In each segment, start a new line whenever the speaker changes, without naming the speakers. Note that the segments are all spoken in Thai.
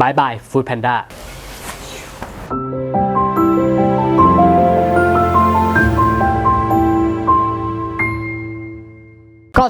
บายบายฟู้ดแพนด้าก็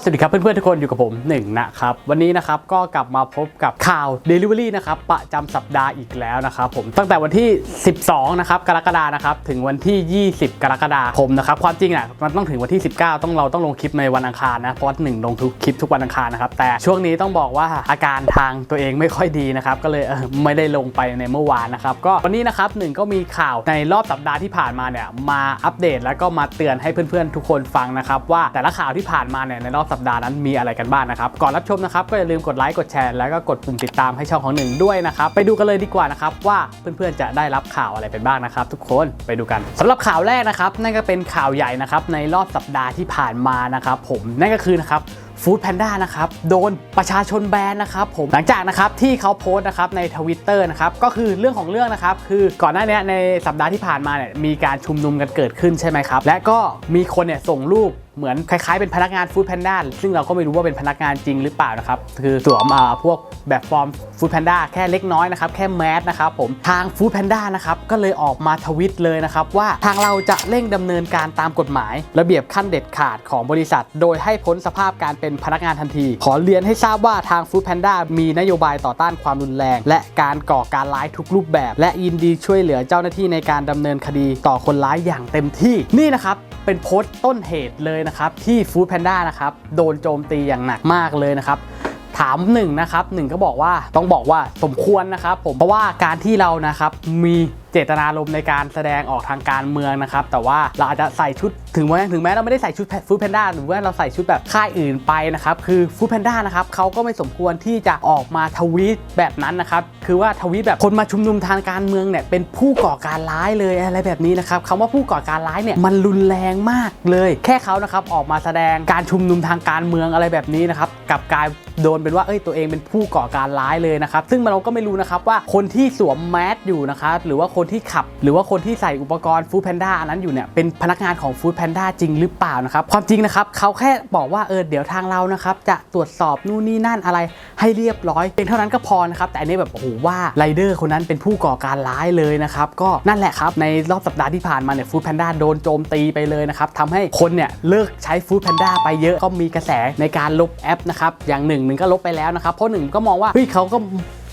สวัสดีครับเพื่อนๆทุกคนอยู่กับผมหนึ่งนะครับวันนี้นะครับก็กลับมาพบกับข่าว Delivery นะครับประจำสัปดาห์อีกแล้วนะครับผมตั้งแต่วันที่ 12นะครับกรกฎานะครับถึงวันที่ 20 กรกฎาคมนะครับความจริงอะมันต้องถึงวันที่ 19 ต้องเราต้องลงคลิปในวันอังคารนะเพราะหนึ่งลงทุกคลิปทุกวันอังคารนะครับแต่ช่วงนี้ต้องบอกว่าอาการทางตัวเองไม่ค่อยดีนะครับก็เลยเออไม่ได้ลงไปในเมื่อวานนะครับก็วันนี้นะครับหนึ่งก็มีข่าวในรอบสัปดาห์ที่ผ่านมาเนี่ยมาอัปเดตแล้วก็มาเตือนให้เพื่อนๆทุกคนฟังนะครับว่าแต่ละข่าวที่ผ่านมาเนี่ยในรอบสัปดาห์นั้นมีอะไรกันบ้างนะครับ ก่อนรับชมนะครับก็อย่าลืมกดไลค์กดแชร์แล้วก็กดปุ่มติดตามให้ช่องของหนึ่งด้วยนะครับไปดูกันเลยดีกว่านะครับว่าเพื่อนๆจะได้รับข่าวอะไรไปบ้างนะครับ ทุกคนไปดูกันสำหรับข่าวแรกนะครับนั่นก็เป็นข่าวใหญ่นะครับในรอบสัปดาห์ที่ผ่านมานะครับผมนั่นก็คือนะครับฟู้ดแพนด้านะครับโดนประชาชนแบนนะครับผมหลังจากนะครับที่เขาโพสต์นะครับในทวิตเตอร์นะครับก็คือเรื่องของเรื่องนะครับคือก่อนหน้านี้ในสัปดาห์ที่ผ่านมาเนี่ยมีการชุมนุมกันเกิดขึ้นใช่ไหมครับและก็มีคนเนี่ยส่งรูป เหมือนคล้ายๆเป็นพนักงานฟู้ดแพนด้าซึ่งเราก็ไม่รู้ว่าเป็นพนักงานจริงหรือเปล่านะครับ คือสวมพวกแบบฟอร์มฟู้ดแพนด้าแค่เล็กน้อยนะครับ แค่แมสนะครับผมทางฟู้ดแพนด้านะครับก็เลยออกมาทวิตเลยนะครับว่าทางเราจะเร่งดำเนินการตามกฎหมาย ระเบียบขั้นเด็ดขาดของบริษัท โดยให้พ้นสภาพการเป็นพนักงานทันที ขอเรียนให้ทราบว่าทางฟู้ดแพนด้ามีนโยบายต่อต้านความรุนแรง และการก่อการร้ายทุกรูปแบบ และยินดีช่วยเหลือเจ้าหน้าที่ในการดำเนินคดีต่อคนร้ายอย่างเต็มที่นี่นะครับเป็นโพสต์ต้นเหตุเลยนะครับที่ฟู้ดแพนด้านะครับโดนโจมตีอย่างหนักมากเลยนะครับ ถามหนึ่งนะครับหนึ่งก็บอกว่าต้องบอกว่าสมควรนะครับผมเพราะว่าการที่เรานะครับมีเจตนารมณ์ในการแสดงออกทางการเมืองนะครับ แต่ว่าเราอาจจะใส่ชุดถึงแม้ถึงแม้เราไม่ได้ใส่ชุดฟู้ดแพนด้าหรือว่าเราใส่ชุดแบบค่ายอื่นไปนะครับ คือฟู้ดแพนด้านะครับเขาก็ไม่สมควรที่จะออกมาทวีตแบบนั้นนะครับ คือว่าทวีตแบบคนมาชุมนุมทางการเมืองเนี่ยเป็นผู้ก่อการร้ายเลยอะไรแบบนี้นะครับคำว่าผู้ก่อการร้ายเนี่ยมันรุนแรงมากเลย แค่เขานะครับออกมาแสดงการชุมนุมทางการเมืองอะไรแบบนี้นะครับกับกลาย โดนเป็นว่าเอ้ยตัวเองเป็นผู้ก่อการร้ายเลยนะครับซึ่งเราก็ไม่รู้นะครับว่าคนที่สวมแมสอยู่นะครับหรือว่าคนที่ขับ หรือว่าคนที่ใส่อุปกรณ์ฟู้ดแพนด้าอันนั้นอยู่เนี่ยเป็นพนักงานของฟู้ดแพนด้าจริงหรือเปล่านะครับความจริงนะครับเขาแค่บอกว่าเออเดี๋ยวทางเรานะครับจะตรวจสอบนู่นนี่นั่นอะไรให้เรียบร้อยเพียงเท่านั้นก็พอนะครับแต่อันนี้แบบโอ้โหว่าไรเดอร์คนนั้นเป็นผู้ก่อการร้ายเลยนะครับก็นั่นแหละครับในรอบสัปดาห์ที่ผ่านมาเนี่ยฟู้ดแพนด้าโดนโจมตีไปเลยนะครับทำให้คนเนี่ยเลิกใช้ฟู้ดแพนด้าไปเยอะก็มีกระแสในการลบแอปนะครับอย่างหนึ่งหนึ่งก็ลบไปแล้วนะครับเพราะหนึ่งก็มองว่าเฮ้ยเขาก็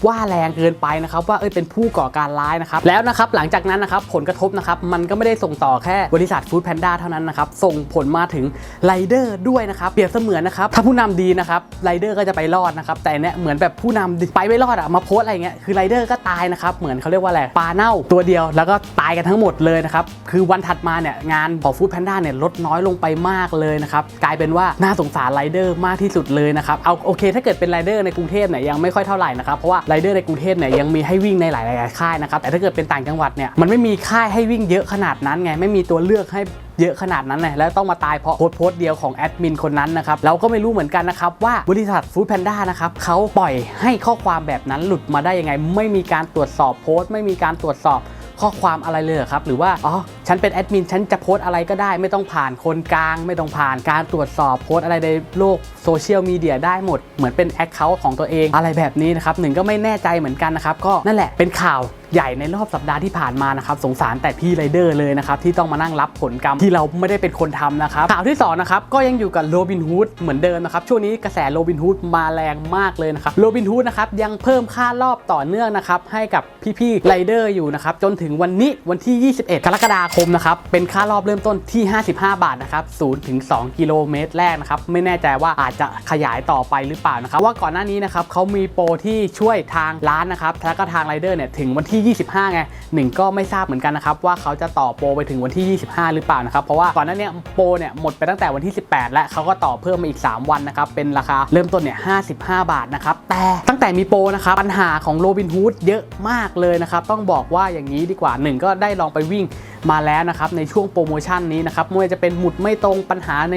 ว่าแรงเกินไปนะครับว่าเอ้ยเป็นผู้ก่อการร้ายนะครับแล้วนะครับหลังจากนั้นนะครับผลกระทบนะครับมันก็ไม่ได้ส่งต่อแค่บริษัทฟู้ดแพนด้าเท่านั้นนะครับส่งผลมาถึงไรเดอร์ด้วยนะครับเปรียบเสมือนนะครับถ้าผู้นำดีนะครับไรเดอร์ก็จะไปรอดนะครับแต่เนี่ยเหมือนแบบผู้นำไปไม่รอดอะมาโพสอะไรเงี้ยคือไรเดอร์ก็ตายนะครับเหมือนเขาเรียกว่าอะไรปลาเน่าตัวเดียว แล้วก็ตายกันทั้งหมดเลยนะครับคือวันถัดมาเนี่ยงานของฟู้ดแพนด้าเนี่ยลดน้อยลงไปมากเลยนะครับกลายเป็นว่าน่าสงสารไรเดอร์มากที่สุดเลยนะครับเอาโอเค ถ้าเกิดเป็นไรเดอร์ในกรุงเทพเนี่ยยังไม่ค่อยเท่าไหร่นะครับเพราะว่าไรเดอร์ในกรุงเทพเนี่ยยังมีให้วิ่งในหลาย ๆ ค่ายนะครับ แต่ถ้าเกิดเป็นต่างจังหวัดเนี่ยมันไม่มีค่ายให้วิ่งเยอะขนาดนั้นไง ไม่มีตัวเลือกให้เยอะขนาดนั้นเลยแล้วต้องมาตายเพราะโพสต์โพสเดียวของแอดมินคนนั้นนะครับ เราก็ไม่รู้เหมือนกันนะครับ ว่าบริษัทฟู้ดแพนด้านะครับเขาปล่อยให้ข้อความแบบนั้นหลุดมาได้ยังไง ไม่มีการตรวจสอบโพสต์ ไม่มีการตรวจสอบข้อความอะไรเลยครับ หรือว่าอ๋อฉันเป็นแอดมินฉันจะโพสอะไรก็ได้ ไม่ต้องผ่านคนกลาง ไม่ต้องผ่านการตรวจสอบโพสอะไรในโลกโซเชียลมีเดียได้หมด เหมือนเป็นแอคเคาท์ของตัวเองอะไรแบบนี้นะครับหนึ่งก็ไม่แน่ใจเหมือนกันนะครับก็นั่นแหละเป็นข่าวใหญ่ในรอบสัปดาห์ที่ผ่านมานะครับสงสารแต่พี่ไรเดอร์เลยนะครับที่ต้องมานั่งรับผลกรรมที่เราไม่ได้เป็นคนทำนะครับข่าวที่2นะครับก็ยังอยู่กับโรบินฮูดเหมือนเดิมนะครับช่วงนี้กระแสโรบินฮูดมาแรงมากเลยนะครับโรบินฮูดนะครับยังเพิ่มค่ารอบต่อเนื่องนะครับให้กับพี่ๆไรเดอร์อยู่นะครับจนถึงวันนี้วันที่ 21 กรกฎาคมนะครับ เป็นค่ารอบเริ่มต้นที่ 55 บาทนะครับ0ถึง2กิโลเมตรแรกนะครับ ไม่แน่ใจว่าอาจจะขยายต่อไปหรือเปล่านะครับ ว่าก่อนหน้านี้นะครับเขามีโปรที่ช่วยทางร้านนะครับ แล้วก็ทางไรเดอร์เนี่ยถึงวันที่ 25 ไงหนึ่งก็ไม่ทราบเหมือนกันนะครับ ว่าเขาจะต่อโปรไปถึงวันที่ 25 หรือเปล่านะครับ เพราะว่าก่อนหน้านี้โปรเนี่ยหมดไปตั้งแต่วันที่ 18 และเขาก็ต่อเพิ่มมาอีก 3 วันนะครับ เป็นราคาเริ่มต้นเนี่ย 55 บาทนะครับ แต่ตั้งแต่มีโปรนะครับปัญหาของโรบินฮูดเยอะมากเลยนะครับ ต้องบอกว่าอย่างนี้ดีกว่าหนึ่งก็ได้ลองไปวิ่ง มาแล้วนะครับในช่วงโปรโมชั่นนี้นะครับไม่ว่าจะเป็นหมุดไม่ตรงปัญหาใน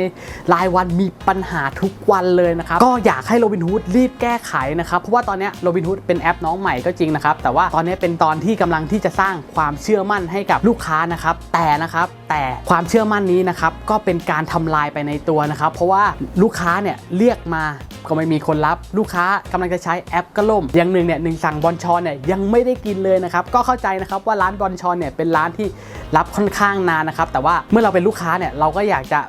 รายวันมีปัญหาทุกวันเลยนะครับก็อยากให้โรบินฮูดรีบแก้ไขนะครับเพราะว่าตอนนี้โรบินฮูดเป็นแอปน้องใหม่ก็จริงนะครับแต่ว่าตอนนี้เป็นตอนที่กำลังที่จะสร้างความเชื่อมั่นให้กับลูกค้านะครับแต่นะครับแต่ความเชื่อมั่นนี้นะครับก็เป็นการทำลายไปในตัวนะครับเพราะว่าลูกค้าเนี่ยเรียกมา ก็ไม่มีคนรับลูกค้ากำลังจะใช้แอปก็ล่ม อย่างหนึ่งเนี่ยหนึ่งสั่งบอลชอนเนี่ยยังไม่ได้กินเลยนะครับก็เข้าใจนะครับว่าร้านบอลชอนเนี่ยเป็นร้านที่รับค่อนข้างนานนะครับแต่ว่าเมื่อเราเป็นลูกค้าเนี่ยเราก็อยากจะ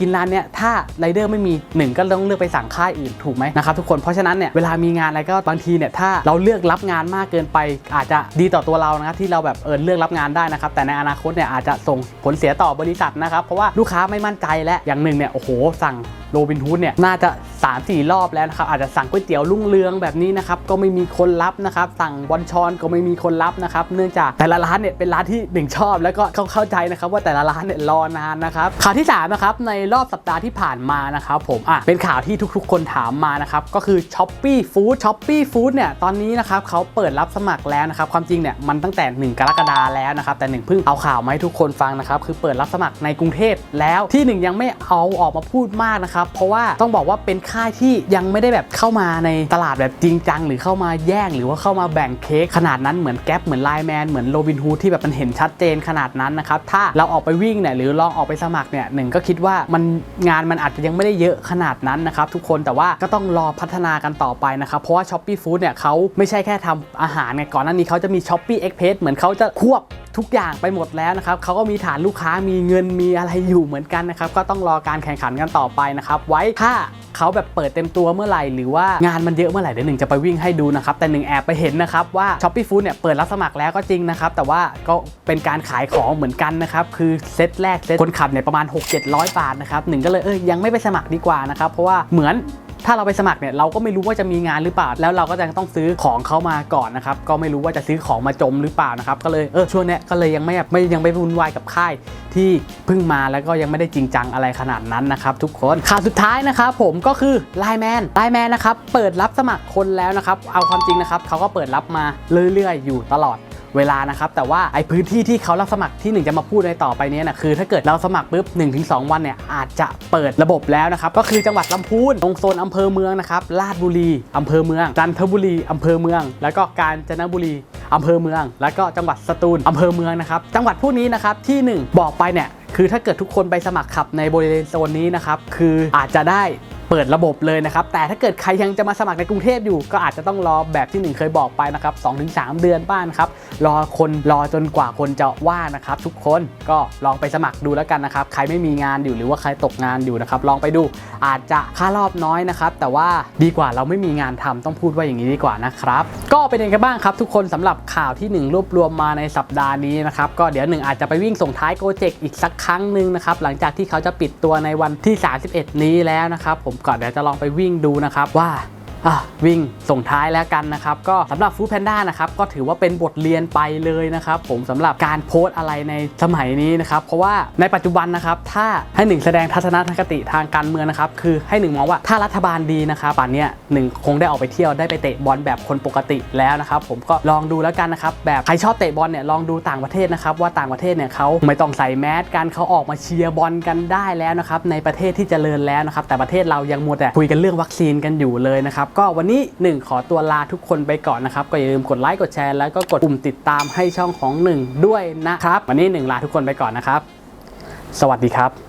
กินร้านเนี่ยถ้าไรเดอร์ไม่มีหนึ่งก็ต้องเลือกไปสั่งค่ายอื่นถูกไหมนะครับทุกคนเพราะฉะนั้นเนี่ยเวลามีงานอะไรก็บางทีเนี่ยถ้าเราเลือกรับงานมากเกินไป อาจจะดีต่อตัวเรานะครับที่เราแบบเออเลือกรับงานได้นะครับแต่ในอนาคตเนี่ยอาจจะส่งผลเสียต่อบริษัทนะครับเพราะว่าลูกค้าไม่มั่นใจและอย่างหนึ่งเนี่ยโอ้โหสั่งโรบินฮูดเนี่ยน่าจะ 3 4 รอบแล้วนะครับอาจจะสั่งก๋วยเตี๋ยวลุ่งเรืองแบบนี้นะครับก็ไม่มีคนรับนะครับสั่งบอลชอนก็ไม่มีคนรับนะครับเนื่องจากแต่ละร้านเนี่ยเป็นร้านที่หนึ่งชอบ แล้วก็เขาเข้าใจนะครับว่าแต่ละร้านเนี่ยรอนานนะครับข่าวที่3นะครับในรอบสัปดาห์ที่ผ่านมานะครับผมอะเป็นข่าวที่ทุกๆ คนถามมานะครับก็คือ s h อ p e e Food s h อ p e e Food เนี่ยตอนนี้นะครับเขาเปิดรับสมัครแล้วนะครับความจริงเนี่ยมันตั้งแต่ 1 กรกฎาแล้วนะครับแต่หนึ่งเพิ่งเอาข่าวมาให้ทุกคนฟังนะครับคือเปิดรับสมัครในกรุงเทพแล้วที่หนึ่งยังไม่เอาออกมาพูดมากนะครับเพราะว่าต้องบอกว่าเป็นค่ายที่ยังไม่ได้แบบเข้ามาในตลาดแบบจริงจัง หรือเข้ามาแย่งหรือว่าเข้ามาแบ่งเค้กขนาดนั้นเหมือนแก๊ปเหมือนไลแมนเหมือนโรบินฮูดที่แบบมันเห็นชัดเจนขนาดนั้นนะครับถ้าเราออกไปวิ่งเนี่ยหรือลองออกไปสมัครเนี่ยหนึ่งก็คิดว่ามันงานมันอาจจะยังไม่ได้เยอะขนาดนั้นนะครับทุกคนแต่ว่าก็ต้องรอพัฒนากันต่อไปนะครับเพราะว่า s h อ p e e Food เนี่ยเขาไม่ใช่แค่ทำอาหารไงก่อนหน้านี้เขาจะมี s h อ p e e Express เหมือนเขาจะควบ ทุกอย่างไปหมดแล้วนะครับเขาก็มีฐานลูกค้ามีเงินมีอะไรอยู่เหมือนกันนะครับก็ต้องรอการแข่งขันกันต่อไปนะครับไว้ถ้าเขาแบบเปิดเต็มตัวเมื่อไหร่หรือว่างานมันเยอะเมื่อไหร่เดี๋ยวหนึ่งจะไปวิ่งให้ดูนะครับแต่หนึ่งแอบไปเห็นนะครับว่า s h อ p e e Food เนี่ยเปิดรับสมัครแล้วก็จริงนะครับแต่ว่าก็เป็นการขายของเหมือนกันนะครับคือเซตแรกเซตคนขับเนี่ยประมาณ 6-700 บาทนะครับหนึ่งก็เลยเอ้ยยังไม่ไปสมัครดีกว่านะครับเพราะว่าเหมือน ถ้าเราไปสมัครเนี่ยเราก็ไม่รู้ว่าจะมีงานหรือเปล่า แล้วเราก็จะต้องซื้อของเขามาก่อนนะครับ ก็ไม่รู้ว่าจะซื้อของมาจมหรือเปล่านะครับ ก็เลยเออช่วงนี้ก็เลยยังไม่ไม่ยังไม่วุ่นวายกับค่ายที่เพิ่งมาแล้วก็ยังไม่ได้จริงจังอะไรขนาดนั้นนะครับทุกคนข่าวสุดท้ายนะครับผมก็คือไลแมนไลแมนนะครับเปิดรับสมัครคนแล้วนะครับ เอาความจริงนะครับเขาก็เปิดรับมาเรื่อยๆ อยู่ตลอด เวลานะครับแต่ว่าไอพื้นที่ที่เขารับสมัครที่ 1 จะมาพูดในต่อไปนี้นะคือ ถ้าเกิดเราสมัครปุ๊บ1-2 วันเนี่ยอาจจะเปิดระบบแล้วนะครับก็คือจังหวัดลำพูนตรงโซนอำเภอเมืองนะครับลาดบุรีอำเภอเมืองจันทบุรีอำเภอเมือง แล้วก็กาญจนบุรีอำเภอเมือง แล้วก็จังหวัดสตูลอำเภอเมืองนะครับจังหวัดพวกนี้นะครับที่ 1 บอกไปเนี่ยคือถ้าเกิดทุกคนไปสมัครขับในบริเวณโซนนี้นะครับคืออาจจะได้ เปิดระบบเลยนะครับ แต่ถ้าเกิดใครยังจะมาสมัครในกรุงเทพอยู่ ก็อาจจะต้องรอแบบที่หนึ่งเคยบอกไปนะครับ 2-3 เดือนบ้านครับ รอคนรอจนกว่าคนจะว่านะครับทุกคนก็ลองไปสมัครดูแล้วกันนะครับ ใครไม่มีงานอยู่หรือว่าใครตกงานอยู่นะครับ ลองไปดูอาจจะค่ารอบน้อยนะครับ แต่ว่าดีกว่าเราไม่มีงานทำต้องพูดว่าอย่างนี้ดีกว่านะครับ ก็เป็นยังไงกันบ้างครับ ทุกคนสำหรับข่าวที่หนึ่งรวบรวมมาในสัปดาห์นี้นะครับก็เดี๋ยวหนึ่งอาจจะไปวิ่งส่งท้ายโปรเจกอีกสักครั้งหนึ่งนะครับหลังจากที่เขาจะปิดตัวในวันที่ 31 นี้แล้วนะครับผมก่อนเดี๋ยวจะลองไปวิ่งดูนะครับว่า วิ่งส่งท้ายแล้วกันนะครับก็สำหรับฟู้ดแพนด้านะครับก็ถือว่าเป็นบทเรียนไปเลยนะครับผมสำหรับการโพสอะไรในสมัยนี้นะครับเพราะว่าในปัจจุบันนะครับถ้าให้หนึ่งแสดงทัศนคติทางการเมืองนะครับคือให้หนึ่งมองว่าถ้ารัฐบาลดีนะครับป่านนี้หนึ่งคงได้ออกไปเที่ยวได้ไปเตะบอลแบบคนปกติแล้วนะครับผมก็ลองดูแล้วกันนะครับแบบใครชอบเตะบอลเนี่ยลองดูต่างประเทศนะครับว่าต่างประเทศเนี่ยเขาไม่ต้องใส่แมสกันเขาออกมาเชียร์บอลกันได้แล้วนะครับในประเทศที่เจริญแล้วนะครับแต่ประเทศเรายังมัวแต่คุยกันเรื่องวัคซีนกันอยู่เลยนะครับก็วันนี้ 1 ขอตัวลาทุกคนไปก่อนนะครับ ก็อย่าลืมกดไลค์กดแชร์แล้วก็กดปุ่มติดตามให้ช่องของ 1 ด้วยนะครับ วันนี้ 1 ลาทุกคนไปก่อนนะครับ สวัสดีครับ